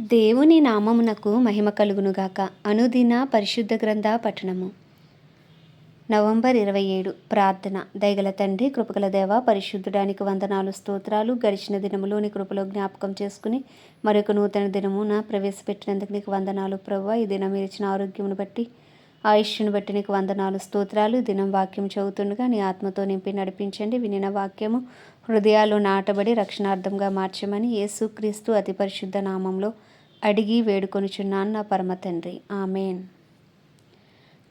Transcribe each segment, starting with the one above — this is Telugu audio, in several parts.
దేవుని నామమునకు మహిమ కలుగునుగాక. అనుదిన పరిశుద్ధ గ్రంథ పఠనము నవంబర్ ఇరవై ఏడు ప్రార్థన. దయగల తండ్రి కృపగల దేవ పరిశుద్ధుడానికి వందనాలు స్తోత్రాలు గడిచిన దినములోని కృపలో జ్ఞాపకం చేసుకుని మరొక నూతన దినమున ప్రవేశపెట్టినందుకు నీకు వందనాలు ప్రభు ఈ దినం ఇచ్చిన ఆరోగ్యమును బట్టి ఆయుష్ను బట్టి నీకు వందనాలు స్తోత్రాలు. దినం వాక్యం చదువుతుండగా నీ ఆత్మతో నింపి నడిపించండి. వినిన వాక్యము హృదయాలు నాటబడి రక్షణార్థంగా మార్చమని యేసుక్రీస్తు అతి పరిశుద్ధ నామంలో అడిగి వేడుకొనుచున్నాను నా పరమ తండ్రి. ఆమెన్.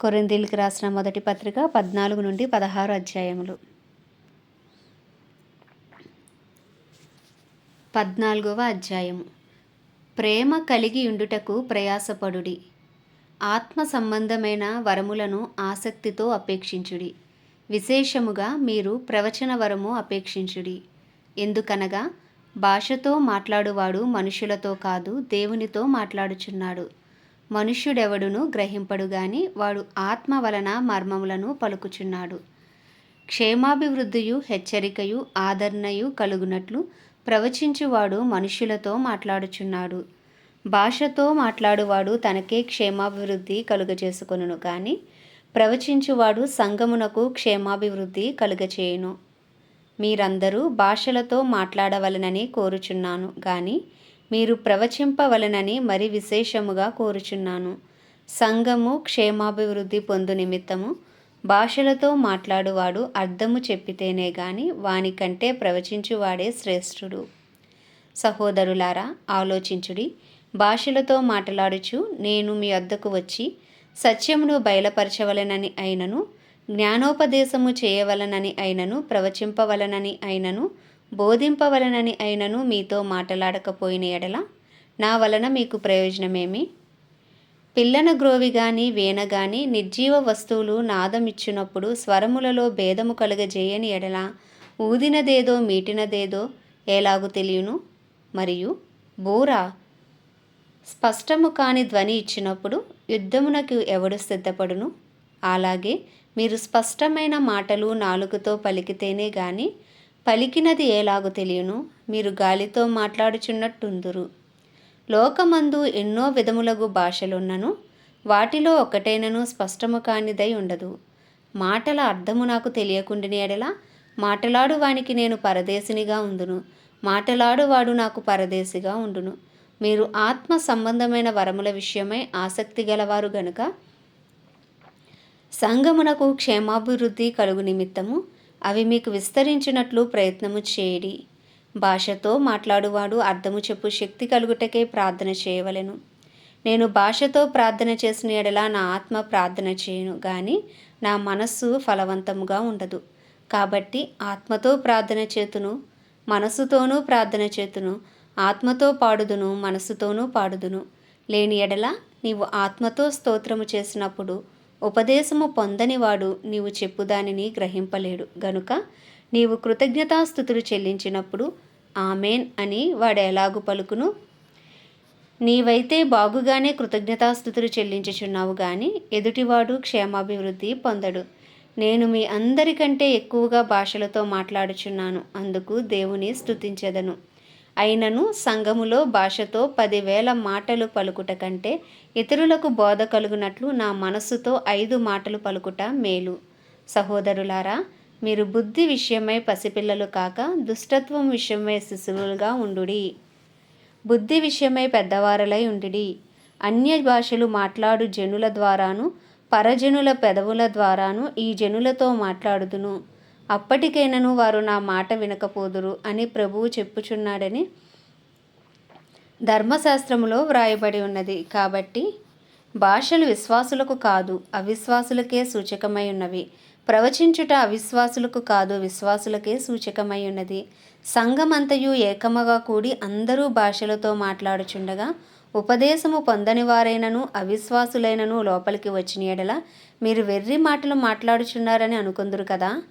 కొరిందీలకు రాసిన మొదటి పత్రిక పద్నాలుగు నుండి పదహారు అధ్యాయములు. పద్నాలుగవ అధ్యాయము. ప్రేమ కలిగి ఉండుటకు ప్రయాసపడుడి. ఆత్మ సంబంధమైన వరములను ఆసక్తితో అపేక్షించుడి. విశేషముగా మీరు ప్రవచన వరము అపేక్షించుడి. ఎందుకనగా భాషతో మాట్లాడువాడు మనుషులతో కాదు దేవునితో మాట్లాడుచున్నాడు. మనుష్యుడెవడును గ్రహింపడు గాని వాడు ఆత్మ వలన మర్మములను పలుకుచున్నాడు. క్షేమాభివృద్ధియు హెచ్చరికయు ఆదరణయు కలుగునట్లు ప్రవచించువాడు మనుష్యులతో మాట్లాడుచున్నాడు. భాషతో మాట్లాడువాడు తనకే క్షేమాభివృద్ధి కలుగజేసుకొనును కానీ ప్రవచించువాడు సంగమునకు క్షేమాభివృద్ధి కలుగచేయును. మీరందరూ భాషలతో మాట్లాడవలనని కోరుచున్నాను. కానీ మీరు ప్రవచింపవలనని మరి విశేషముగా కోరుచున్నాను. సంఘము క్షేమాభివృద్ధి పొందు నిమిత్తము భాషలతో మాట్లాడువాడు అర్థము చెప్పితేనే గాని వానికంటే ప్రవచించువాడే శ్రేష్ఠుడు. సహోదరులారా ఆలోచించుడి. భాషలతో మాట్లాడుచు నేను మీ వద్దకు వచ్చి సత్యమును బయలుపరచవలనని అయినను జ్ఞానోపదేశము చేయవలనని అయినను ప్రవచింపవలనని అయినను బోధింపవలనని అయినను మీతో మాట్లాడకపోయిన ఎడల నా వలన మీకు ప్రయోజనమేమి? పిల్లన గ్రోవి గాని వీణ గాని నిర్జీవ వస్తువులు నాదమిచ్చినప్పుడు స్వరములలో భేదము కలుగజేయని ఎడల ఊదినదేదో మీటినదేదో ఎలాగు తెలియను? మరియు బోరా స్పష్టము కాని ధ్వని ఇచ్చినప్పుడు యుద్ధమునకు ఎవడు సిద్ధపడును? అలాగే మీరు స్పష్టమైన మాటలు నాలుగుతో పలికితేనే గాని పలికినది ఏలాగు తెలియను మీరు గాలితో మాట్లాడుచున్నట్టుందురు. లోకమందు ఎన్నో విధములగు భాషలున్నను వాటిలో ఒకటైనను స్పష్టము కానిదై ఉండదు. మాటల అర్థము నాకు తెలియకుండిన ఎడల మాటలాడు వానికి నేను పరదేశినిగా ఉందును మాటలాడువాడు నాకు పరదేశిగా ఉండును. మీరు ఆత్మ సంబంధమైన వరముల విషయమై ఆసక్తి గలవారు గనుక సంగమునకు క్షేమాభివృద్ధి కలుగు నిమిత్తము అవి మీకు విస్తరించినట్లు ప్రయత్నము చేయడి భాషతో మాట్లాడువాడు అర్థము చెప్పు శక్తి కలుగుటకే ప్రార్థన చేయవలెను. నేను భాషతో ప్రార్థన చేసిన ఎడల నా ఆత్మ ప్రార్థన చేయను కానీ నా మనస్సు ఫలవంతముగా ఉండదు. కాబట్టి ఆత్మతో ప్రార్థన చేతును మనస్సుతోనూ ప్రార్థన చేతును ఆత్మతో పాడుదును మనస్సుతోనూ పాడుదును. లేని ఎడల నీవు ఆత్మతో స్తోత్రము చేసినప్పుడు ఉపదేశము పొందనివాడు నీవు చెప్పు దానిని గ్రహింపలేడు. గనుక నీవు కృతజ్ఞతాస్థుతులు చెల్లించినప్పుడు ఆమెన్ అని వాడు ఎలాగు పలుకును? నీవైతే బాగుగానే కృతజ్ఞతాస్థుతులు చెల్లించుచున్నావు కానీ ఎదుటివాడు క్షేమాభివృద్ధి పొందడు. నేను మీ అందరికంటే ఎక్కువగా భాషలతో మాట్లాడుచున్నాను. అందుకు దేవుని స్తుతించెదను. అయినను సంఘములో భాషతో పదివేల మాటలు పలుకుట కంటే ఇతరులకు బోధ కలుగునట్లు నా మనస్సుతో ఐదు మాటలు పలుకుట మేలు. సహోదరులారా మీరు బుద్ధి విషయమై పసిపిల్లలు కాక దుష్టత్వం విషయమై శిశువులుగా ఉండుడి. బుద్ధి విషయమై పెద్దవారలై ఉండుడి. అన్య భాషలు మాట్లాడు జనుల ద్వారాను పరజనుల పెదవుల ద్వారాను ఈ జనులతో మాట్లాడుదును. అప్పటికైనను వారు నా మాట వినకపోదురు అని ప్రభువు చెప్పుచున్నాడని ధర్మశాస్త్రములో వ్రాయబడి ఉన్నది. కాబట్టి భాషలు విశ్వాసులకు కాదు అవిశ్వాసులకే సూచకమై ఉన్నవి. ప్రవచించుట అవిశ్వాసులకు కాదు విశ్వాసులకే సూచకమై ఉన్నది. సంఘమంతయు ఏకమగా కూడి అందరూ భాషలతో మాట్లాడుచుండగా ఉపదేశము పొందని వారైనను అవిశ్వాసులైనను లోపలికి వచ్చిన ఎడల మీరు వెర్రి మాటలు మాట్లాడుచున్నారని అనుకుందరు కదా?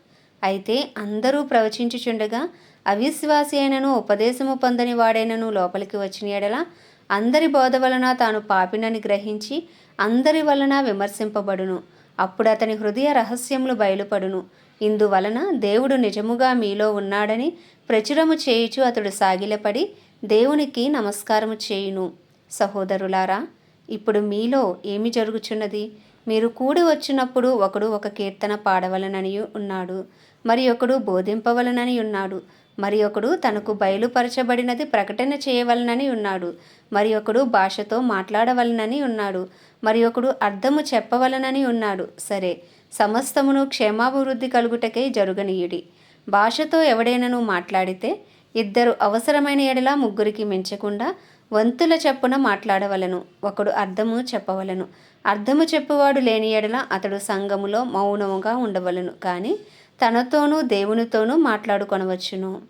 అయితే అందరూ ప్రవచించుచుండగా అవిశ్వాసి అయినను ఉపదేశము పొందని వాడైనను లోపలికి వచ్చిన ఎడల అందరి బోధ వలన తాను పాపినని గ్రహించి అందరి వలన విమర్శింపబడును. అప్పుడు అతని హృదయ రహస్యములు బయలుపడును. ఇందువలన దేవుడు నిజముగా మీలో ఉన్నాడని ప్రచురము చేయుచు అతడు సాగిలపడి దేవునికి నమస్కారము చేయును. సహోదరులారా ఇప్పుడు మీలో ఏమి జరుగుచున్నది? మీరు కూడి వచ్చినప్పుడు ఒకడు ఒక కీర్తన పాడవలనని ఉన్నాడు మరి ఒకడు బోధింపవలనని ఉన్నాడు మరి ఒకడు తనకు బయలుపరచబడినది ప్రకటన చేయవలనని ఉన్నాడు మరి ఒకడు భాషతో మాట్లాడవలనని ఉన్నాడు మరి ఒకడు అర్థము చెప్పవలనని ఉన్నాడు. సరే సమస్తమును క్షేమాభివృద్ధి కలుగుటకై జరుగనీయుడి. భాషతో ఎవడైనను మాట్లాడితే ఇద్దరు అవసరమైన ఎడలా ముగ్గురికి మించకుండా వంతుల చెప్పున మాట్లాడవలను ఒకడు అర్థము చెప్పవలను. అర్థము చెప్పువాడు లేని ఎడల అతడు సంఘములో మౌనముగా ఉండవలను కానీ తనతోనూ దేవునితోనూ మాట్లాడుకొనవచ్చును.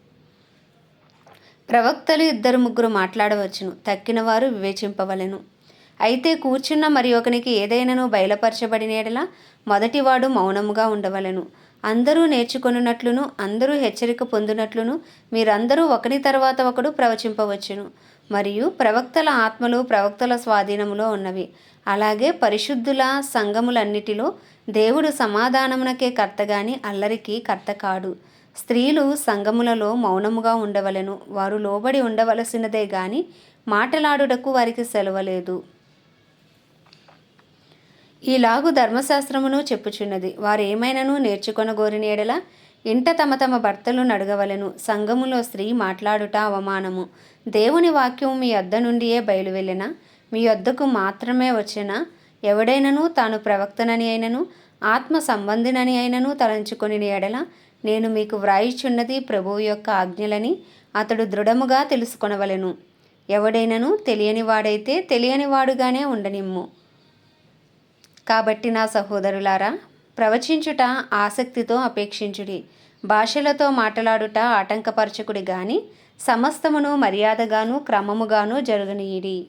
ప్రవక్తలు ఇద్దరు ముగ్గురు మాట్లాడవచ్చును తక్కిన వారు వివేచింపవలెను. అయితే కూర్చున్న మరి ఒకనికి ఏదైనాను బయలుపరచబడిన ఎడల మొదటివాడు మౌనముగా ఉండవలెను. అందరూ నేర్చుకొనున్నట్లును అందరూ హెచ్చరిక పొందినట్లును మీరందరూ ఒకని తర్వాత ఒకడు ప్రవచింపవచ్చును. మరియు ప్రవక్తల ఆత్మలు ప్రవక్తల స్వాధీనములో ఉన్నవి. అలాగే పరిశుద్ధుల సంఘములన్నిటిలో దేవుడు సమాధానమునకే కర్తగాని అల్లరికి కర్త కాడు స్త్రీలు సంఘములలో మౌనముగా ఉండవలెను. వారు లోబడి ఉండవలసినదే గాని మాటలాడుటకు వారికి సెలవలేదు. ఈలాగు ధర్మశాస్త్రమును చెప్పుచున్నది. వారు ఏమైనను నేర్చుకొనగోరిన ఎడల ఇంట తమ తమ భర్తలు నడగవలను సంఘములో స్త్రీ మాట్లాడుట అవమానము. దేవుని వాక్యం మీ వద్ద నుండియే బయలువెళ్ళిన. మీ వద్దకు మాత్రమే వచ్చిన. ఎవడైనను తాను ప్రవక్తనని అయినను ఆత్మ సంబంధినని అయినను తలంచుకొని ఎడల నేను మీకు వ్రాయిచున్నది ప్రభువు యొక్క ఆజ్ఞలని అతడు దృఢముగా తెలుసుకొనవలెను. ఎవడైనను తెలియని వాడైతే తెలియని వాడుగానే ఉండనిమ్ము. కాబట్టి నా సహోదరులారా ప్రవచించుట ఆసక్తితో అపేక్షించుడి. భాషలతో మాట్లాడుట ఆటంకపరచకుడి గాని సమస్తమును మర్యాదగాను క్రమముగాను జరగనీయుడి.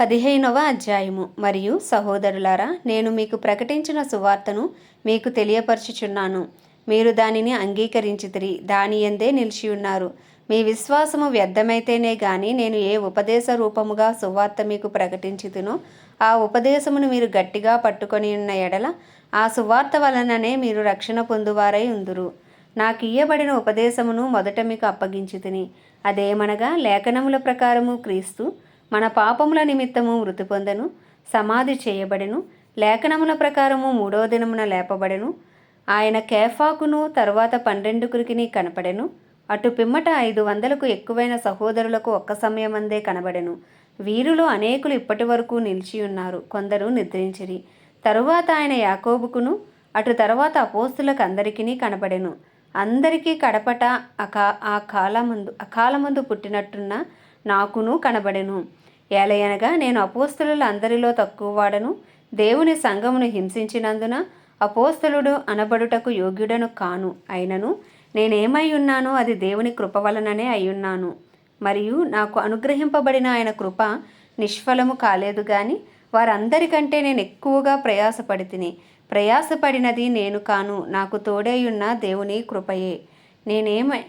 పదిహేనవ అధ్యాయము. మరియు సహోదరులారా నేను మీకు ప్రకటించిన సువార్తను మీకు తెలియపరచుచున్నాను. మీరు దానిని అంగీకరించితిరి. దాని ఎందే నిలిచి ఉన్నారు మీ విశ్వాసము వ్యర్థమైతేనే గాని నేను ఏ ఉపదేశ రూపముగా సువార్త మీకు ప్రకటించుతునో ఆ ఉపదేశమును మీరు గట్టిగా పట్టుకొని ఉన్న ఎడల ఆ సువార్త వలననే మీరు రక్షణ పొందువారై ఉందురు. నాకు ఇయ్యబడిన ఉపదేశమును మొదట మీకు అప్పగించి తిని అదేమనగా లేఖనముల ప్రకారము క్రీస్తు మన పాపముల నిమిత్తము మృతి పొందను సమాధి చేయబడెను లేఖనముల ప్రకారము మూడో దినమున లేపబడెను ఆయన కేఫాకును తరువాత పన్నెండుకురికి కనపడెను అటు పిమ్మట ఐదు వందలకు ఎక్కువైన సహోదరులకు ఒక్క సమయమందే కనబడెను. వీరులో అనేకులు ఇప్పటి వరకు నిలిచి ఉన్నారు. కొందరు నిద్రించిరి. తరువాత ఆయన యాకోబుకును అటు తర్వాత అపోస్తులకు అందరికీ కనబడెను. అందరికీ కడపట అకా ఆ కాలమందు అకాలమందు పుట్టినట్టున్న నాకును కనబడెను. ఏలయనగా నేను అపోస్తులు అందరిలో తక్కువ వాడను దేవుని సంఘమును హింసించినందున అపోస్తలుడు అనబడుటకు యోగ్యుడను కాను. అయినను నేనేమై ఉన్నానో అది దేవుని కృప వలననే అయ్యున్నాను మరియు నాకు అనుగ్రహింపబడిన ఆయన కృప నిష్ఫలము కాలేదు కానీ వారందరికంటే నేను ఎక్కువగా ప్రయాసపడి తిని ప్రయాసపడినది నేను కాను నాకు తోడేయున్న దేవుని కృపయే. నేనేమై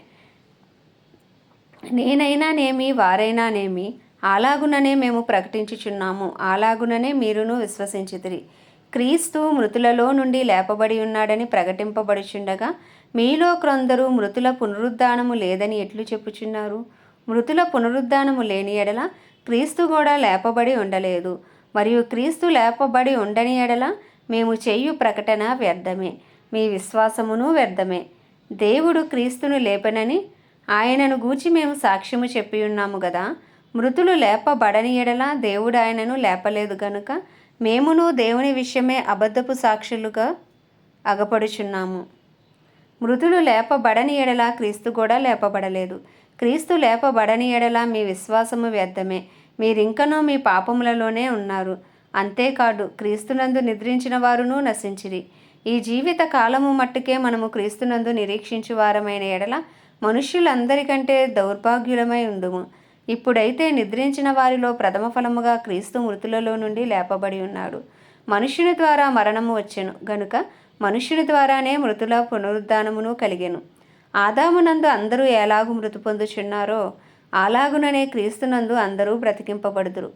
నేనైనానేమి వారైనానేమి అలాగుననే మేము ప్రకటించుచున్నాము. అలాగుననే మీరును విశ్వసించితిరి. క్రీస్తు మృతులలో నుండి లేపబడి ఉన్నాడని ప్రకటింపబడుచుండగా మీలో క్రొందరు మృతుల పునరుద్ధానము లేదని ఎట్లు చెప్పుచున్నారు? మృతుల పునరుద్ధానము లేని ఎడల క్రీస్తు కూడా లేపబడి ఉండలేదు. మరియు క్రీస్తు లేపబడి ఉండని ఎడల మేము చేయు ప్రకటన వ్యర్థమే. మీ విశ్వాసమును వ్యర్థమే. దేవుడు క్రీస్తును లేపనని ఆయనను గూర్చి మేము సాక్ష్యము చెప్పి ఉన్నాము కదా మృతులు లేపబడని ఎడల దేవుడు ఆయనను లేపలేదు గనుక మేమును దేవుని విషయమే అబద్ధపు సాక్షులుగా అగపడుచున్నాము. మృతులు లేపబడని ఎడల క్రీస్తు కూడా లేపబడలేదు. క్రీస్తు లేపబడని ఎడల మీ విశ్వాసము వ్యర్థమే. మీరింకనూ మీ పాపములలోనే ఉన్నారు. అంతేకాదు క్రీస్తునందు నిద్రించిన వారును నశించిరి. ఈ జీవిత కాలము మట్టుకే మనము క్రీస్తునందు నిరీక్షించు వారమైన ఎడల మనుష్యులందరికంటే దౌర్భాగ్యులమై ఉండుము. ఇప్పుడైతే నిద్రించిన వారిలో ప్రథమ ఫలముగా క్రీస్తు మృతులలో నుండి లేపబడి ఉన్నాడు. మనుష్యుని ద్వారా మరణము వచ్చెను. గనుక మనుష్యుని ద్వారానే మృతుల పునరుద్ధానమును కలిగెను. ఆదామునందు అందరూ ఎలాగు మృతి పొందుచున్నారో అలాగుననే క్రీస్తునందు అందరూ బ్రతికింపబడుదురు.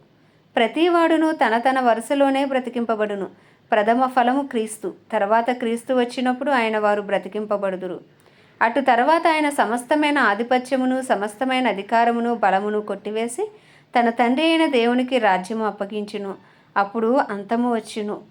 ప్రతివాడును తన తన వరుసలోనే బ్రతికింపబడును. ప్రథమ ఫలము క్రీస్తు. తర్వాత క్రీస్తు వచ్చినప్పుడు ఆయన వారు బ్రతికింపబడుదురు. అటు తర్వాత ఆయన సమస్తమైన ఆధిపత్యమును సమస్తమైన అధికారమును బలమును కొట్టివేసి తన తండ్రి అయిన దేవునికి రాజ్యము అప్పగించును. అప్పుడు అంతము వచ్చును.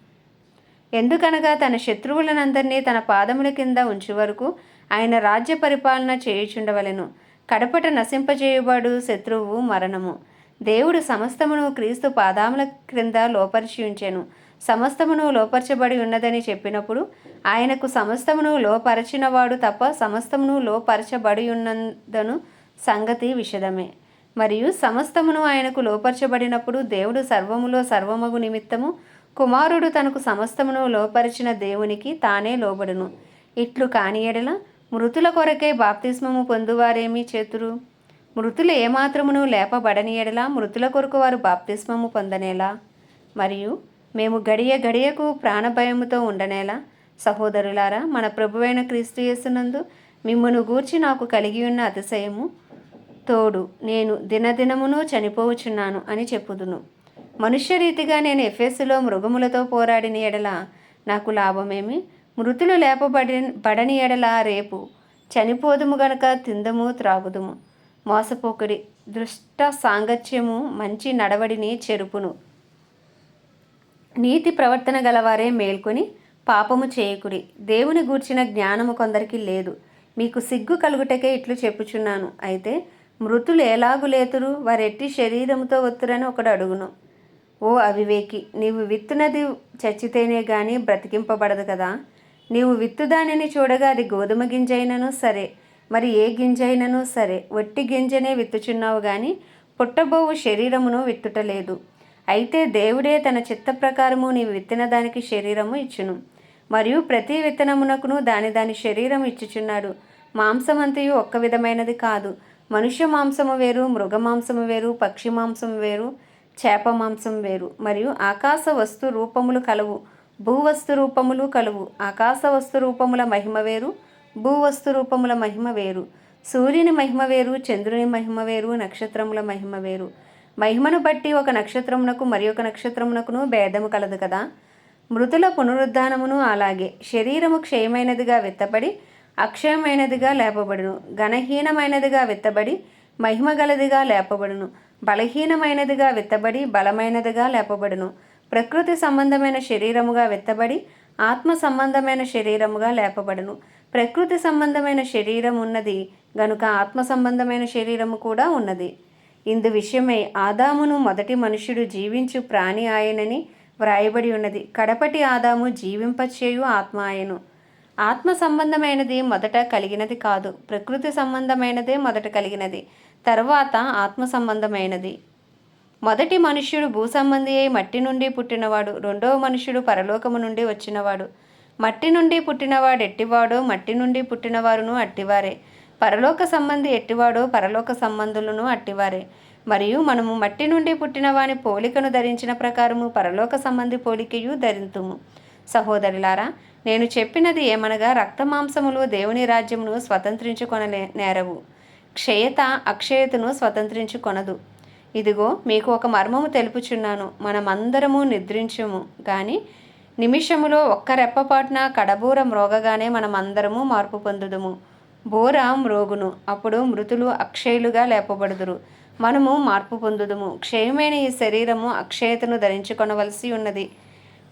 ఎందుకనగా తన శత్రువులనందరినీ తన పాదముల కింద ఉంచు వరకు ఆయన రాజ్య పరిపాలన చేయుచుండవలెను. కడపట నశింపజేయబడు శత్రువు మరణము. దేవుడు సమస్తమును క్రీస్తు పాదాముల క్రింద లోపరిచి ఉంచెను సమస్తమును లోపరచబడి ఉన్నదని చెప్పినప్పుడు ఆయనకు సమస్తమును లోపరచినవాడు తప్ప సమస్తమును లోపరచబడి ఉన్నదను సంగతి విషదమే. మరియు సమస్తమును ఆయనకు లోపరచబడినప్పుడు దేవుడు సర్వములో సర్వమగు నిమిత్తము కుమారుడు తనకు సమస్తమును లోపరిచిన దేవునికి తానే లోబడును. ఇట్లు కాని ఎడల మృతుల కొరకే బాప్తిస్మము పొందువారేమీ చేతురు? మృతులు ఏమాత్రమును లేపబడని ఎడలా మృతుల కొరకు వారు బాప్తిస్మము పొందనేలా? మరియు మేము గడియ గడియకు ప్రాణభయముతో ఉండనేలా? సహోదరులారా మన ప్రభువైన క్రీస్తు యేసునందు మిమ్మను గూర్చి నాకు కలిగి ఉన్న అతిశయము తోడు నేను దినదినమును చనిపోవచున్నాను అని చెప్పుదును. మనుష్యరీతిగా నేను ఎఫ్ఎస్లో మృగములతో పోరాడిన ఎడల నాకు లాభమేమి? మృతులు లేపబడి బడని ఎడల రేపు చనిపోదుము గనక తిందము త్రాగుదుము. మోసపోకుడి దృష్ట సాంగత్యము మంచి నడవడిని చెరుపును. నీతి ప్రవర్తన గలవారే మేల్కొని పాపము చేయకుడి. దేవుని గూర్చిన జ్ఞానము కొందరికి లేదు. మీకు సిగ్గు కలుగుటకే ఇట్లు చెప్పుచున్నాను. అయితే మృతులు ఎలాగు లేతురు? వారెట్టి శరీరముతో ఒత్తురని ఒకడు అడుగును. ఓ అవివేకి నీవు విత్తునది చచ్చితేనే గాని బ్రతికింపబడదు కదా? నీవు విత్తు దానిని చూడగా అది గోధుమ గింజైనను సరే మరి ఏ గింజైనను సరే వట్టి గింజనే విత్తుచున్నావు గాని పుట్టబోవు శరీరమును విత్తుటలేదు. అయితే దేవుడే తన చిత్త ప్రకారము నీవు విత్తిన దానికి శరీరము ఇచ్చును. మరియు ప్రతి విత్తనమునకును దాని దాని శరీరం ఇచ్చుచున్నాడు. మాంసమంతయు ఒక్క విధమైనది కాదు. మనుష్య మాంసము వేరు మృగ మాంసము వేరు పక్షి మాంసము వేరు చేప మాంసం వేరు. మరియు ఆకాశ వస్తు రూపములు కలవు. భూవస్తు రూపములు కలువు. ఆకాశ వస్తు రూపముల మహిమ వేరు భూవస్తు రూపముల మహిమ వేరు. సూర్యుని మహిమ వేరు చంద్రుని మహిమ వేరు నక్షత్రముల మహిమ వేరు. మహిమను బట్టి ఒక నక్షత్రమునకు మరి ఒక నక్షత్రమునకును భేదము కలదు కదా? మృతుల పునరుద్ధానమును అలాగే. శరీరము క్షయమైనదిగా విత్తబడి అక్షయమైనదిగా లేపబడును. ఘనహీనమైనదిగా విత్తబడి మహిమగలదిగా లేపబడును. బలహీనమైనదిగా విత్తబడి బలమైనదిగా లేపబడును. ప్రకృతి సంబంధమైన శరీరముగా విత్తబడి ఆత్మ సంబంధమైన శరీరముగా లేపబడును. ప్రకృతి సంబంధమైన శరీరం ఉన్నది గనుక ఆత్మ సంబంధమైన శరీరము కూడా ఉన్నది. ఇందు విషయమై ఆదామును మొదటి మనుష్యుడు జీవించు ప్రాణి ఆయనని వ్రాయబడి ఉన్నది. కడపటి ఆదాము జీవింపచేయు ఆత్మ ఆయను. ఆత్మ సంబంధమైనది మొదట కలిగినది కాదు ప్రకృతి సంబంధమైనదే మొదట కలిగినది. తర్వాత ఆత్మ సంబంధమైనది. మొదటి మనుష్యుడు భూ సంబంధి అయి మట్టి నుండి పుట్టినవాడు రెండవ మనుష్యుడు పరలోకము నుండి వచ్చినవాడు. మట్టి నుండి పుట్టినవాడు ఎట్టివాడో మట్టి నుండి పుట్టినవారును అట్టివారే. పరలోక సంబంధి ఎట్టివాడో పరలోక సంబంధులను అట్టివారే. మరియు మనము మట్టి నుండి పుట్టిన వాని పోలికను ధరించిన ప్రకారము పరలోక సంబంధి పోలికయు ధరింతుము. సహోదరులారా నేను చెప్పినది ఏమనగా రక్తమాంసములు దేవుని రాజ్యమును స్వతంత్రించుకొనలే నేరవు. క్షయత అక్షయతను స్వతంత్రించుకొనదు. ఇదిగో మీకు ఒక మర్మము తెలుపుచున్నాను. మనమందరము నిద్రించము. కానీ నిమిషములో ఒక్క రెప్పపాటున కడబూర మ్రోగగానే మనమందరము మార్పు పొందుదుము. బోర మ్రోగును. అప్పుడు మృతులు అక్షయులుగా లేపబడుదురు. మనము మార్పు పొందుదుము. క్షయమైన ఈ శరీరము అక్షయతను ధరించుకొనవలసి ఉన్నది.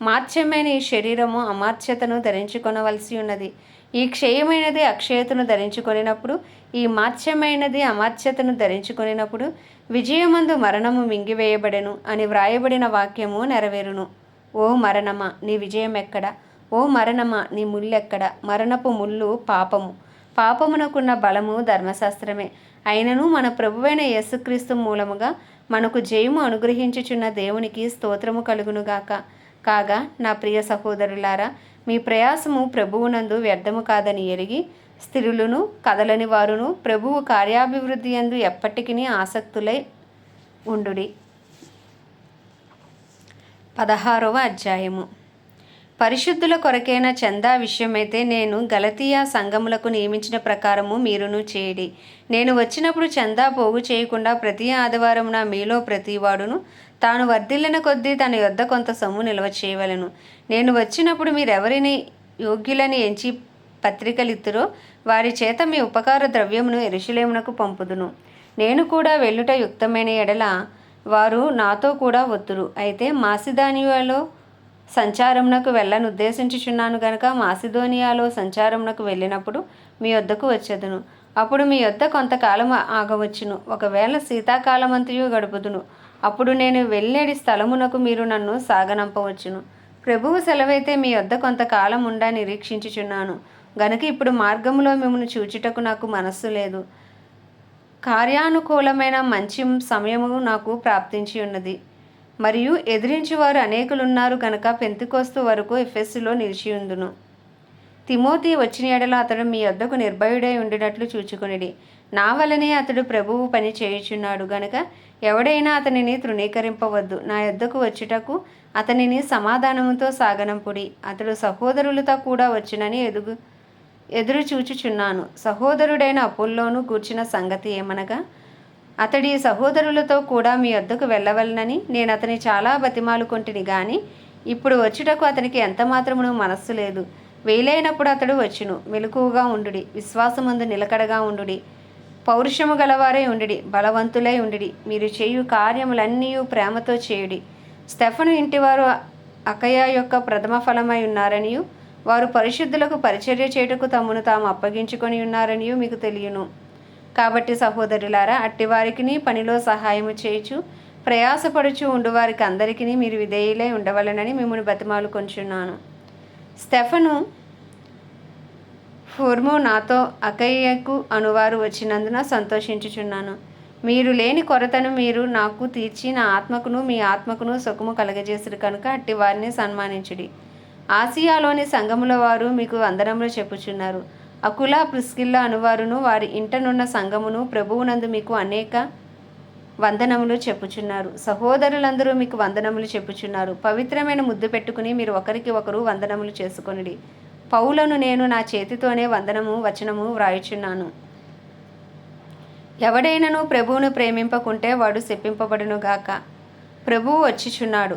మార్చ్యమైన ఈ శరీరము అమార్చ్యతను ధరించుకొనవలసి ఉన్నది. ఈ క్షయమైనది అక్షయతను ధరించుకొనినప్పుడు ఈ మార్చ్యమైనది అమాత్యతను ధరించుకొనినప్పుడు విజయమందు మరణము మింగివేయబడెను అని వ్రాయబడిన వాక్యము నెరవేరును. ఓ మరణమా నీ విజయం ఎక్కడ ఓ మరణమా నీ ముల్లెక్కడ? మరణపు ముళ్ళు పాపము. పాపమునకున్న బలము ధర్మశాస్త్రమే. అయినను మన ప్రభువైన యేసుక్రీస్తు మూలముగా మనకు జయము అనుగ్రహించుచున్న దేవునికి స్తోత్రము కలుగునుగాక. కాగా నా ప్రియ సహోదరులారా మీ ప్రయాసము ప్రభువునందు వ్యర్థము కాదని ఎరిగి స్త్రీలను కదలని వారును ప్రభువు కార్యాభివృద్ధి అందు ఎప్పటికీ ఆసక్తులై ఉండుడి. పదహారవ అధ్యాయము. పరిశుద్ధుల కొరకైన చందా విషయమైతే నేను గలతీయ సంఘములకు నియమించిన ప్రకారము మీరును చేయడి. నేను వచ్చినప్పుడు చందా పోగు చేయకుండా ప్రతి ఆదివారమున మీలో ప్రతివాడును తాను వర్ధిల్లిన కొద్దీ తన యొద్ద కొంత సొమ్ము నిల్వ చేయవలను. నేను వచ్చినప్పుడు మీరెవరిని యోగ్యులని ఎంచి పత్రికలిత్తురో వారి చేత మీ ఉపకార ద్రవ్యమును ఎరుషులేమునకు పంపుదును. నేను కూడా వెళ్ళుట యుక్తమైన ఎడల వారు నాతో కూడా వద్దురు అయితే మాసిదానియాలో సంచారమునకు వెళ్ళను ఉద్దేశించుచున్నాను గనుక మాసిదోనియాలో సంచారమునకు వెళ్ళినప్పుడు మీ వద్దకు వచ్చేదును. అప్పుడు మీ వద్ద కొంతకాలం ఆగవచ్చును. ఒకవేళ శీతాకాలమంతయు గడుపుదును. అప్పుడు నేను వెళ్ళేడి స్థలమునకు మీరు నన్ను సాగనంపవచ్చును. ప్రభువు సెలవైతే మీ వద్ద కొంతకాలం ఉండా నిరీక్షించుచున్నాను. గనుక ఇప్పుడు మార్గములో మిమ్మల్ని చూచుటకు నాకు మనస్సు లేదు. కార్యానుకూలమైన మంచి సమయము నాకు ప్రాప్తించి ఉన్నది. మరియు ఎదిరించువారు అనేకులున్నారు గనక పెంతికోస్తు వరకు ఎఫ్ఎస్లో నిలిచి ఉందును తిమోతి వచ్చిన ఎడల అతడు మీ వద్దకు నిర్భయుడై ఉండినట్లు చూచుకునిడి. నా వలనే అతడు ప్రభువు పని చేయుచున్నాడు గనక ఎవడైనా అతనిని తృణీకరింపవద్దు. నా యొద్దకు వచ్చుటకు అతనిని సమాధానముతో సాగనంపుడి అతడు సహోదరులతో కూడా వచ్చునని ఎదుగు ఎదురు చూచుచున్నాను సహోదరుడైన అపుల్లోను కూర్చిన సంగతి ఏమనగా అతడి సహోదరులతో కూడా మీ వద్దకు వెళ్ళవలనని నేను అతని చాలా బతిమాలుకొంటిని గాని ఇప్పుడు వచ్చుటకు అతనికి ఎంత మాత్రమును మనస్సు లేదు. వీలైనప్పుడు అతడు వచ్చును. మెలకువగా ఉండుడి. విశ్వాసమందు నిలకడగా ఉండుడి. పౌరుషము గలవారై ఉండి బలవంతులై ఉండి మీరు చేయు కార్యములన్నీ ప్రేమతో చేయుడి. స్టెఫను ఇంటివారు అకయా యొక్క ప్రథమ ఫలమై ఉన్నారనియు వారు పరిశుద్ధులకు పరిచర్య చేయుటకు తమను తాము అప్పగించుకొని ఉన్నారనియు మీకు తెలియను. కాబట్టి సహోదరులారా అట్టివారికి పనిలో సహాయము చేయుచు ప్రయాసపడుచు ఉండువారికి అందరికీ మీరు విధేయులై ఉండవలనని మిమ్మల్ని బతిమాలు కొంచున్నాను. స్టెఫను ఫోర్మో నాతో అకయ్యకు అనువారు వచ్చినందున సంతోషించుచున్నాను. మీరు లేని కొరతను మీరు నాకు తీర్చి నా ఆత్మకును మీ ఆత్మకును సుఖము కలగజేసిరు కనుక అట్టి వారిని సన్మానించుడి. ఆసియాలోని సంఘముల వారు మీకు వందనములు చెప్పుచున్నారు. అకుల ప్రిస్కిల్ల అనువారును వారి ఇంటనున్న సంఘమును ప్రభువునందు మీకు అనేక వందనములు చెప్పుచున్నారు. సహోదరులందరూ మీకు వందనములు చెప్పుచున్నారు. పవిత్రమైన ముద్దు పెట్టుకుని మీరు ఒకరికి ఒకరు వందనములు చేసుకొనిడి. పౌలను నేను నా చేతితోనే వందనము వచనము వ్రాయుచున్నాను. ఎవడైనను ప్రభువును ప్రేమింపకుంటే వాడు శప్పింపబడును గాక. ప్రభువు వచ్చిచున్నాడు.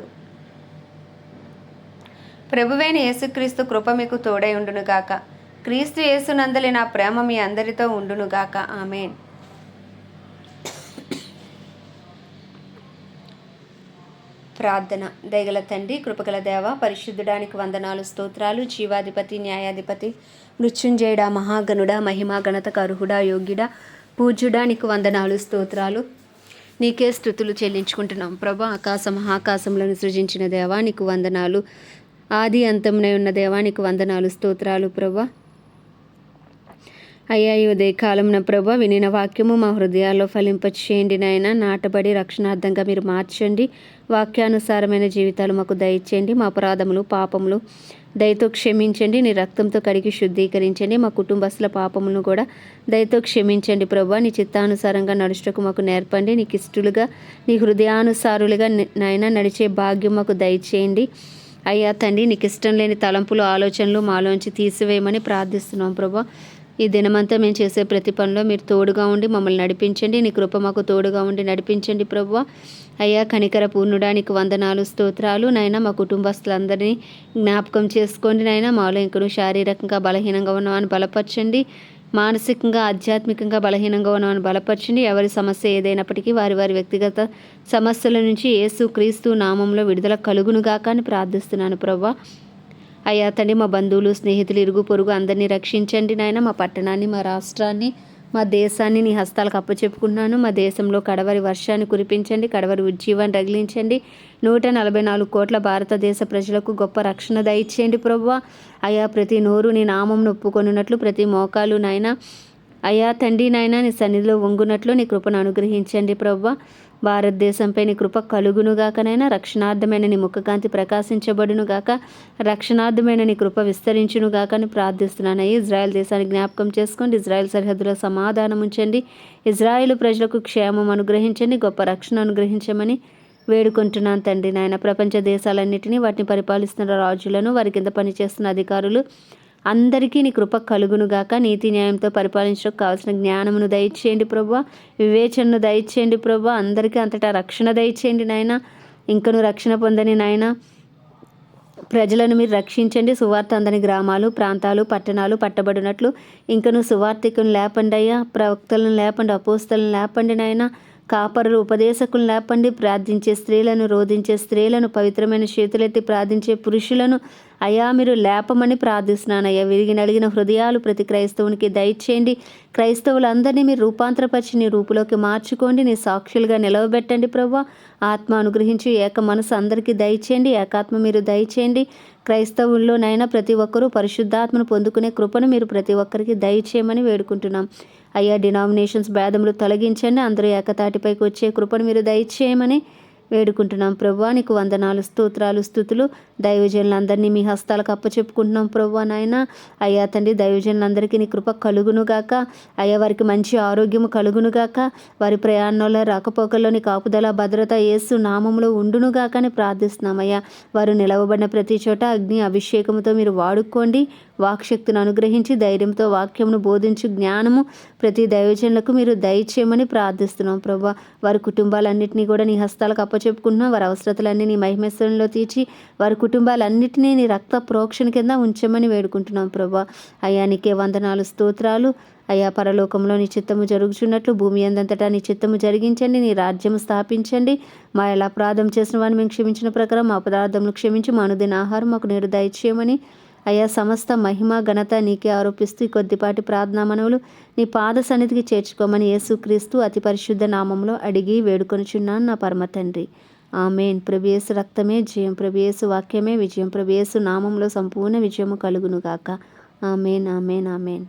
ప్రభువైన యేసుక్రీస్తు కృప మీకు తోడై ఉండును గాక. క్రీస్తు యేసునందలి నా ప్రేమ మీ అందరితో ఉండును గాక. ఆమెన్. ప్రార్థన. దయగల తండ్రి కృపగల దేవ పరిశుద్ధుడానికి వందనాలు స్తోత్రాలు జీవాధిపతి న్యాయాధిపతి మృత్యుంజయుడా మహాగణుడా మహిమా గణత అర్హుడా యోగ్యుడా పూజ్యుడానికి వందనాలు స్తోత్రాలు. నీకే స్థుతులు చెల్లించుకుంటున్నాం. ప్రభా ఆకాశ మహాకాశములను సృజించిన దేవా నీకు వందనాలు. ఆది అంతమునై ఉన్న దేవానికి వందనాలు స్తోత్రాలు ప్రభా. అయ్యా ఈ ఉదయకాలంన ప్రభ వినిన వాక్యము మా హృదయాల్లో ఫలింపచేయండి నాయన. నాటబడి రక్షణార్థంగా మీరు మార్చండి. వాక్యానుసారమైన జీవితాలు మాకు దయచేయండి. మా అపరాధములు పాపములు దయతో క్షమించండి. నీ రక్తంతో కడిగి శుద్ధీకరించండి. మా కుటుంబస్తుల పాపములను కూడా దయతో క్షమించండి ప్రభా. నీ చిత్తానుసారంగా నడుచుటకు మాకు నేర్పండి. నీకు ఇష్టలుగా నీ హృదయానుసారులుగా నాయన నడిచే భాగ్యం మాకు దయచేయండి. అయ్యా తండ్రి నీకు ఇష్టం లేని తలంపులు ఆలోచనలు మాలోంచి తీసివేయమని ప్రార్థిస్తున్నాం ప్రభా. ఈ దినమంతా మేము చేసే ప్రతి పనిలో మీరు తోడుగా ఉండి మమ్మల్ని నడిపించండి. నీ కృప మాకు తోడుగా ఉండి నడిపించండి ప్రభు అయ్యా కనికర పూర్ణుడానికి వందనాలు స్తోత్రాలు నాయన. మా కుటుంబస్తులందరినీ జ్ఞాపకం చేసుకోండి నాయన. మాలో ఇంకను శారీరకంగా బలహీనంగా ఉన్నవాన్ని బలపరచండి. మానసికంగా ఆధ్యాత్మికంగా బలహీనంగా ఉన్నవాన్ని బలపరచండి. ఎవరి సమస్య ఏదైనప్పటికీ వారి వారి వ్యక్తిగత సమస్యల నుంచి యేసు క్రీస్తు నామంలో విడుదల కలుగునుగాక అని ప్రార్థిస్తున్నాను ప్రభా అయ్యా తండ్రి మా బంధువులు స్నేహితులు ఇరుగు పొరుగు అందరినీ రక్షించండి నాయన. మా పట్టణాన్ని మా రాష్ట్రాన్ని మా దేశాన్ని నీ హస్తాలకు అప్పచెప్పుకున్నాను మా దేశంలో కడవరి వర్షాన్ని కురిపించండి కడవరి ఉజ్జీవాన్ని రగిలించండి. నూట నలభై నాలుగు కోట్ల భారతదేశ ప్రజలకు గొప్ప రక్షణ దయచేయండి ప్రభు అయా ప్రతి నోరు నీ నామం ఒప్పుకొనున్నట్లు ప్రతి మోకాలు నాయన. అయా తండ్రి నాయన నీ సన్నిధిలో వంగునట్లు నీ కృపను అనుగ్రహించండి ప్రభువా. భారతదేశంపై నీ కృప కలుగునుగాకనైనా రక్షణార్థమైన నీ ముఖకాంతి ప్రకాశించబడునుగాక రక్షణార్థమైన నీ కృప విస్తరించునుగాక అని ప్రార్థిస్తున్నాను. ఇజ్రాయెల్ దేశాన్ని జ్ఞాపకం చేసుకోండి. ఇజ్రాయెల్ సరిహద్దులో సమాధానం ఉంచండి. ఇజ్రాయెల్ ప్రజలకు క్షేమం అనుగ్రహించండి. గొప్ప రక్షణ అనుగ్రహించమని వేడుకుంటున్నాను తండ్రి నాయన. ప్రపంచ దేశాలన్నింటినీ వాటిని పరిపాలిస్తున్న రాజులను వారి కింద పనిచేస్తున్న అధికారులు అందరికీ నీ కృప కలుగునుగాక నీతి న్యాయంతో పరిపాలించడానికి కావాల్సిన జ్ఞానమును దయచేయండి ప్రభు. వివేచనను దయచేయండి ప్రభు. అందరికీ అంతటా రక్షణ దయచేయండి నాయన. ఇంకను రక్షణ పొందని నాయన. ప్రజలను మీరు రక్షించండి. సువార్త అందని గ్రామాలు ప్రాంతాలు పట్టణాలు పట్టబడినట్లు ఇంకను సువార్థికులను లేపండి అయ్యా. ప్రవక్తలను లేపండి అపోస్తలను లేపండి నాయన. కాపరులు ఉపదేశకులను లేపండి. ప్రార్థించే స్త్రీలను రోధించే స్త్రీలను పవిత్రమైన చేతులెత్తి ప్రార్థించే పురుషులను అయా మీరు లేపమని ప్రార్థిస్తున్నాను అయ్యా విరిగి నలిగిన హృదయాలు ప్రతి క్రైస్తవునికి దయచేయండి. క్రైస్తవులందరినీ మీరు రూపాంతరపరిచి నీ రూపులోకి మార్చుకోండి. నీ సాక్షులుగా నిలవబెట్టండి ప్రభు ఆత్మ అనుగ్రహించి ఏక మనసు అందరికీ దయచేయండి. ఏకాత్మ మీరు దయచేయండి. క్రైస్తవుల్లోనైనా ప్రతి ఒక్కరూ పరిశుద్ధాత్మను పొందుకునే కృపను మీరు ప్రతి ఒక్కరికి దయచేయమని వేడుకుంటున్నాం. అయ్యా డినామినేషన్స్ భేదములు తొలగించండి. అందరూ ఏకతాటిపైకి వచ్చే కృపను మీరు దయచేయమని వేడుకుంటున్నాం ప్రభా. నీకు వందనాలు స్తోత్రాలు స్థుతులు. దైవజనులందరినీ మీ హస్తాలకు అప్పచెప్పుకుంటున్నాం ప్రభా నాయన. అయ్యా తండ్రి దైవజనులందరికీ నీ కృప కలుగునుగాక. అయ్యా వారికి మంచి ఆరోగ్యము కలుగునుగాక. వారి ప్రయాణంలో రాకపోకల్లోని కాపుదల భద్రత ఏసు నామంలో ఉండునుగాక అని ప్రార్థిస్తున్నాం అయ్యా. వారు నిలవబడిన ప్రతి చోట అగ్ని అభిషేకముతో మీరు వాడుకోండి. వాక్శక్తిని అనుగ్రహించి ధైర్యంతో వాక్యమును బోధించు జ్ఞానము ప్రతి దైవజనులకు మీరు దయచేయమని ప్రార్థిస్తున్నాం ప్రభా. వారి కుటుంబాలన్నింటినీ కూడా నీ హస్తాలకు అప్పచెప్పుకుంటున్నాం. వారి అవసరతలన్నీ నీ మహిమేశ్వరంలో తీర్చి వారి కుటుంబాలన్నింటినీ నీ రక్త ప్రోక్షణ కింద ఉంచమని వేడుకుంటున్నాం ప్రభా. అయ్యా నీకే వందనాలు స్తోత్రాలు. అయ్యా పరలోకంలో నీ చిత్తము జరుగుచున్నట్లు భూమి అందంతటా నీ చిత్తము జరిగించండి నీ రాజ్యం స్థాపించండి. మా ఎలా అపరాధం చేసిన వాడిని మేము క్షమించిన ప్రకారం మా పదార్థములు క్షమించి మా అనుదిన ఆహారం మాకు నేరు దయచేయమని అయ్యా సమస్త మహిమ ఘనత నీకే ఆరోపిస్తూ ఈ కొద్దిపాటి ప్రార్థనా మనవులు నీ పాద సన్నిధికి చేర్చుకోమని యేసుక్రీస్తు అతి పరిశుద్ధ నామంలో అడిగి వేడుకొనుచున్నాను నా పరమ తండ్రి. ఆమెన్. ప్రభేసు రక్తమే జయం. ప్రభేసు వాక్యమే విజయం. ప్రభేసు నామంలో సంపూర్ణ విజయము కలుగునుగాక. Amen amen amen.